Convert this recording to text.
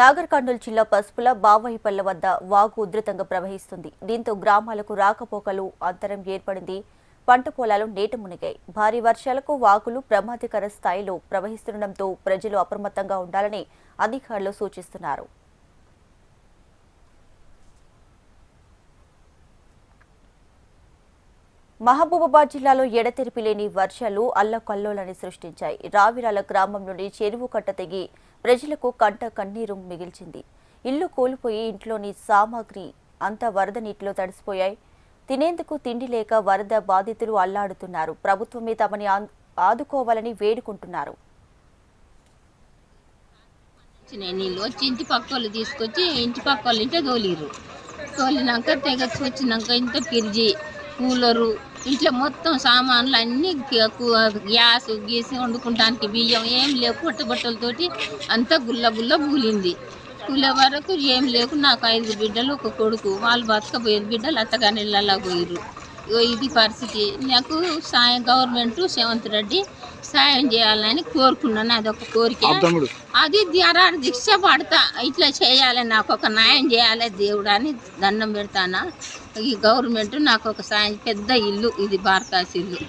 నాగర్ కర్నూలు జిల్లా పసుపుల బావహిపల్ల వద్ద వాగు ఉధృతంగా ప్రవహిస్తుంది. దీంతో గ్రామాలకు రాకపోకలు అంతరం ఏర్పడింది. పంట పొలాలు నీట మునిగాయి. భారీ వర్షాలకు వాగులు ప్రమాదకర స్థాయిలో ప్రవహిస్తుండటంతో ప్రజలు అప్రమత్తంగా ఉండాలని అధికారులు సూచిస్తున్నారు. మహబూబాబాద్ జిల్లాలో ఎడతెరిపి లేని వర్షాలు అల్లకల్లోలని సృష్టించాయి. రావిరాల గ్రామం నుండి చెరువు కట్ట తెగి ప్రజలకు కంట కన్నీరు మిగిల్చింది. ఇల్లు కూలిపోయి ఇంట్లోని సామాగ్రి అంతా వరద నీటిలో తడిసిపోయాయి. తినేందుకు తిండి లేక వరద బాధితులు అల్లాడుతున్నారు. ప్రభుత్వమే తమని ఆదుకోవాలని వేడుకుంటున్నారు. నీళ్ళు. వచ్చి ఇంటి పక్క వాళ్ళు తీసుకొచ్చి ఇంటి పక్క వాళ్ళు ఇంటే తోలిరు తోలినాక తెగచ్చి వచ్చినాక ఇంత పిరిజి కూలరు ఇట్లా మొత్తం సామాన్లు అన్నీ గ్యాస్ గీసి వండుకుంటానికి బియ్యం ఏం లేవు పొట్టబట్టలతోటి అంతా గుల్ల గుల్ల కూలింది కూలే వరకు ఏం లేకు నాకు ఐదు బిడ్డలు ఒక కొడుకు వాళ్ళు బతకపోయారు బిడ్డలు అత్తగాని ఇళ్ళలా పోయిర్రు. ఇది పరిస్థితి. నాకు సాయం గవర్నమెంట్ సేవంత్ రెడ్డి సాయం చేయాలని కోరుకున్నాను. అదొక కోరిక. అది ధ్యానాన్ని దీక్ష పడతా. ఇట్లా చేయాలి. నాకు ఒక న్యాయం చేయాలి దేవుడు అని దండం పెడతానా. ఈ గవర్నమెంట్ నాకు ఒక సాయం పెద్ద ఇల్లు. ఇది బార్కాస్ ఇల్లు.